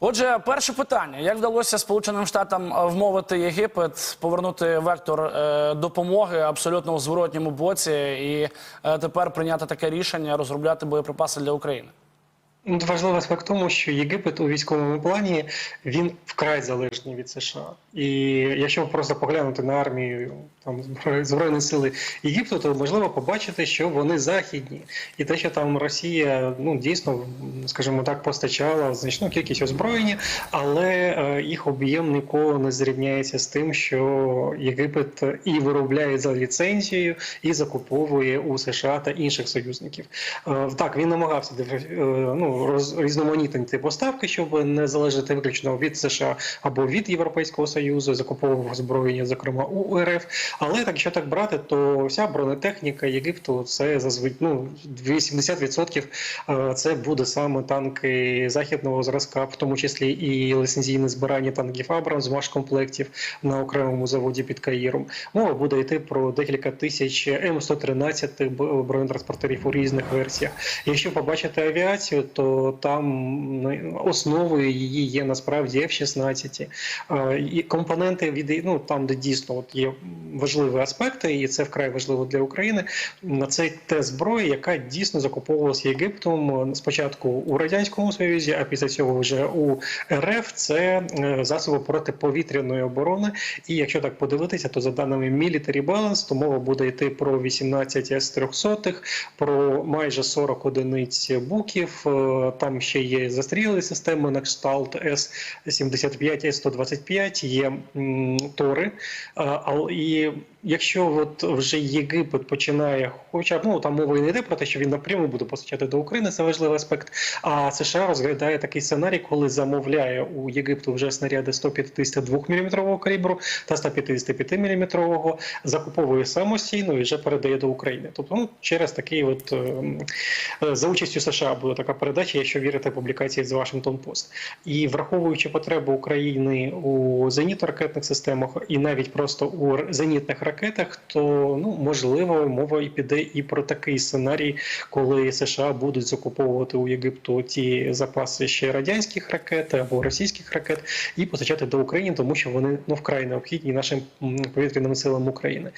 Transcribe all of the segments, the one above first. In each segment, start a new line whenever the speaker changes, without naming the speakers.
Отже, перше питання: як вдалося Сполученим Штатам е, вмовити Єгипет повернути вектор е, допомоги абсолютно у зворотньому боці, і е, тепер прийняти таке рішення розробляти боєприпаси для України?
Ну, Важливий аспект тому, що Єгипет у військовому плані він вкрай залежний від США. І якщо просто поглянути на армію там збройні сили Єгипту, то можливо побачити, що вони західні, і те, що там Росія ну дійсно, скажімо так, постачала значну кількість озброєння, але е, їх об'єм ніколи не зрівняється з тим, що Єгипет і виробляє за ліцензією, і закуповує у США та інших союзників. Е, Так, він намагався е, ну, різноманітнити поставки, щоб не залежати виключно від США або від Європейського Союзу, закуповував озброєння, зокрема у РФ. Але якщо так брати, то вся бронетехніка Єгипту це зазвичай ну, 80% е, це буде саме танки західного зразка, в тому числі і лицензійне збирання танків Абрамс з комплектів на окремому заводі під Каїром. Мова буде йти про декілька тисяч М113 бронетранспортерів у різних версіях. Якщо побачити авіацію, то там основою її є насправді F-16. Е, І компоненти від ну там, де дійсно от є важливі аспекти, і це вкрай важливо для України. На це те зброя, яка дійсно закуповувалася Єгиптом спочатку у радянському союзі, а після цього вже у РФ. Це е, засоби протиповітряної оборони. І якщо так подивитися, то за даними Military Balance, то мова буде йти про 18 С-300, про майже 40 одиниць буків. Е, Там ще є застрілі системи на кшталт С-75, С-125, є м, Тори. А, ал- І якщо от вже Єгипет починає, хоча б ну там мова не йде про те, що він напряму буде постачати до України, це важливий аспект. А США розглядає такий сценарій, коли замовляє у Єгипту вже снаряди 152 мм калібру та 155 мм, закуповує самостійно і вже передає до України. Тобто ну, через такий от ем, е, за участю США буде така передача, якщо вірити публікації з Washington Post. І враховуючи потребу України у зенітно-ракетних системах і навіть просто у р- зенітних ракетах, то ну можливо мова і піде і про такий сценарій, коли США будуть закуповувати у Єгипту ті запаси ще радянських ракет або російських ракет і постачати до України, тому що вони ну вкрай необхідні нашим повітряним силам України.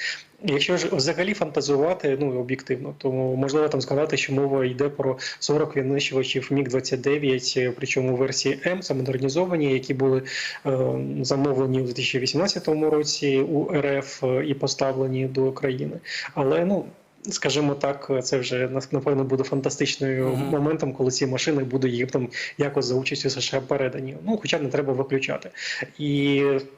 Якщо ж взагалі фантазувати, ну об'єктивно, то можливо там сказати, що мова йде про 40 винищувачів Міг 29 причому версії М, замодернізовані, модернізовані, які були е, замовлені у 2018 році у РФ е, і поставлені до країни. Але ну. Скажімо так, це вже напевно буде фантастичним
Мгм.
моментом, коли ці машини будуть Єгиптом якось за участю США передані. Ну хоча не треба виключати. І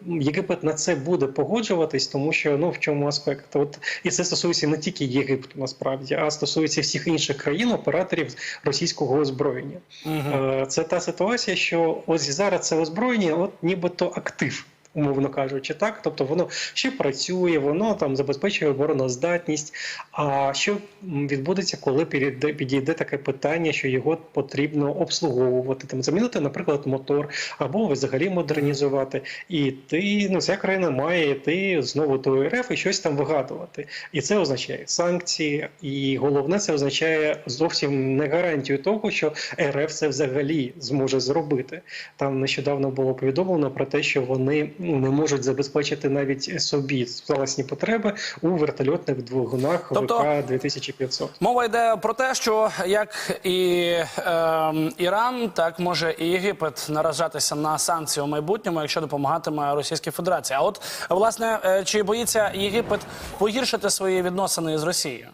Єгипет на це буде погоджуватись, тому що ну в чому аспект? От і це стосується не тільки Єгипту, насправді, а стосується всіх інших країн, операторів російського озброєння. Е, Це та ситуація, що ось зараз це озброєння, от нібито актив. Умовно кажучи, так, тобто воно ще працює, воно там забезпечує обороноздатність. А що відбудеться, коли підійде, підійде таке питання, що його потрібно обслуговувати, там замінити, наприклад, мотор або взагалі модернізувати, і ти ну ця країна має йти знову до РФ і щось там вигадувати. І це означає санкції, і головне, це означає зовсім не гарантію того, що РФ це взагалі зможе зробити. Там нещодавно було повідомлено про те, що вони ну, не можуть забезпечити навіть собі власні потреби у вертольотних двигунах
Тобто-
ВК 2500.
Мова йде про те, що як і ем, Іран, так може і Єгипет наражатися на санкції у майбутньому, якщо допомагатиме Російській Федерації. А от власне, е, чи боїться Єгипет погіршити свої відносини з Росією?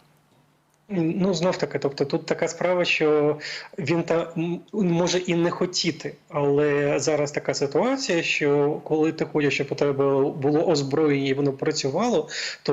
Ну, знов таки, тобто тут така справа, що він та може і не хотіти, але зараз така ситуація, що коли ти хочеш, щоб у тебе було озброєння і воно працювало, то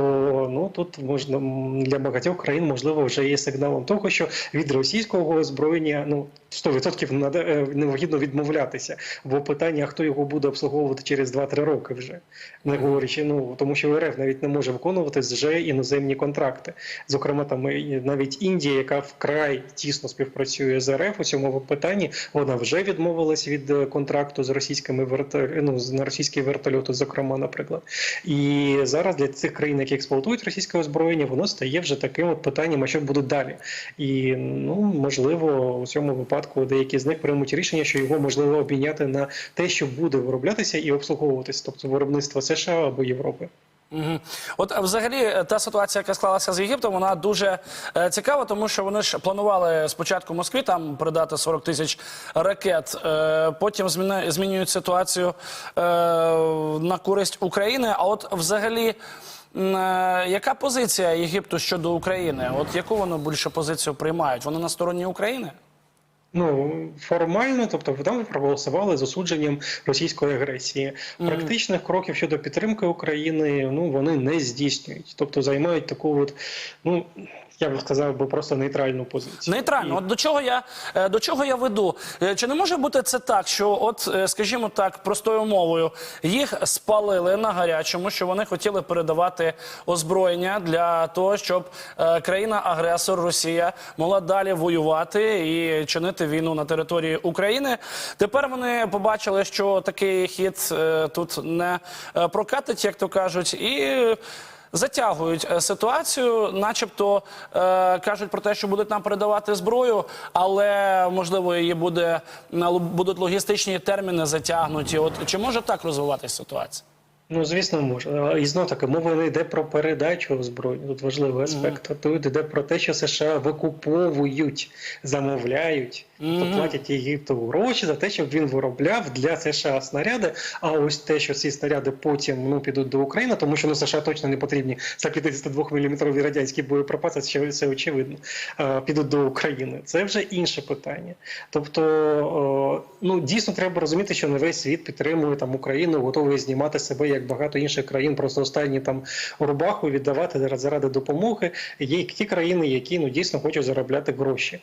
ну тут можна для багатьох країн можливо вже є сигналом того, що від російського озброєння ну 100% наде- е, необхідно відмовлятися. Бо питання, хто його буде обслуговувати через 2-3 роки вже не говорячи, ну тому що РФ навіть не може виконувати вже іноземні контракти. Зокрема, там і навіть Індія, яка вкрай тісно співпрацює з РФ у цьому питанні, вона вже відмовилась від е, контракту з російськими верта... ну, на російські вертольоти, зокрема, наприклад. І зараз для цих країн, які експлуатують російське озброєння, воно стає вже таким от питанням, а що буде далі. І ну можливо, у цьому випадку деякі з них приймуть рішення, що його можливо обміняти на те, що буде вироблятися і обслуговуватися, тобто виробництво США або Європи.
Мгм. От взагалі е, та ситуація, яка склалася з Єгиптом, вона дуже е, цікава, тому що вони ж планували спочатку Москві там передати 40 тисяч ракет. Е, потім зміни, змінюють ситуацію е, на користь України. А от взагалі. е, Яка позиція Єгипту щодо України? От яку вони більше позицію приймають? Вони на стороні України?
Ну формально, тобто там проголосували з осудженням російської агресії. Практичних кроків щодо підтримки України ну вони не здійснюють, тобто займають таку, от ну я б сказав би просто нейтральну позицію.
Нейтрально. От до чого я е, до чого я веду? Е, Чи не може бути це так, що, от, е, скажімо так, простою мовою, їх спалили на гарячому, що вони хотіли передавати озброєння для того, щоб країна-агресор Росія могла далі воювати і чинити війну на території України. Тепер вони побачили, що такий хід тут не прокатить, як то кажуть, і. Затягують е, ситуацію, начебто е, кажуть про те, що будуть нам передавати зброю, але можливо її буде будуть логістичні терміни затягнуті. От чи може так розвиватися ситуація?
Ну, звісно, може. І знов таки, мова не йде про передачу озброєння. Тут важливий аспект. А Тут йде про те, що США викуповують, замовляють, тобто платять Єгипту гроші за те, щоб він виробляв для США снаряди. А ось те, що ці снаряди потім ну підуть до України, тому що ну США точно не потрібні 152 мм радянські боєприпаси, це, це очевидно. Підуть до України. Це вже інше питання. Тобто, ну дійсно треба розуміти, що не весь світ підтримує там Україну, готовий знімати себе як багато інших країн, просто останні там рубаху віддавати заради допомоги. Є ті країни, які ну дійсно хочуть заробляти гроші.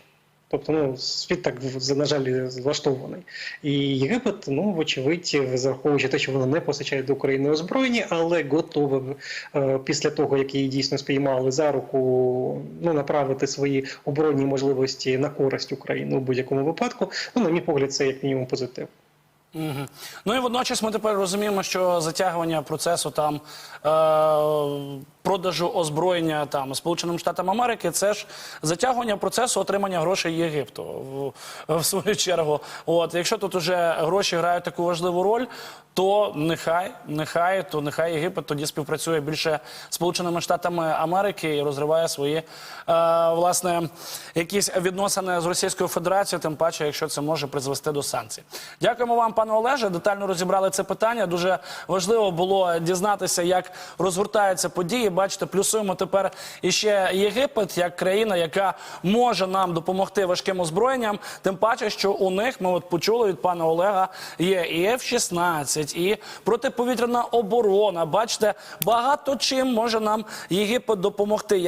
Тобто, ну світ так на жаль влаштований. І Єгипет, ну вочевидь, зараховуючи те, що вона не постачає до України озброєння, але готове е, після того, як її дійсно спіймали за руку, ну направити свої оборонні можливості на користь України у будь-якому випадку. Ну, на мій погляд, це як мінімум позитив.
Ну і водночас ми тепер розуміємо, що затягування процесу там е, продажу озброєння там Сполученим Штатам Америки це ж затягування процесу отримання грошей Єгипту в, в свою чергу. От якщо тут уже гроші грають таку важливу роль, то нехай, нехай, то нехай Єгипет тоді співпрацює більше з Сполученими Штатами Америки і розриває свої е, власне якісь відносини з Російською Федерацією, тим паче, якщо це може призвести до санкцій. Дякуємо вам, пане Олеже. Детально розібрали це питання. Дуже важливо було дізнатися, як розгортаються події. Бачите, плюсуємо тепер іще Єгипет як країна, яка може нам допомогти важким озброєнням. Тим паче, що у них ми от почули від пана Олега є і F-16, і протиповітряна оборона. Бачите, багато чим може нам Єгипет допомогти.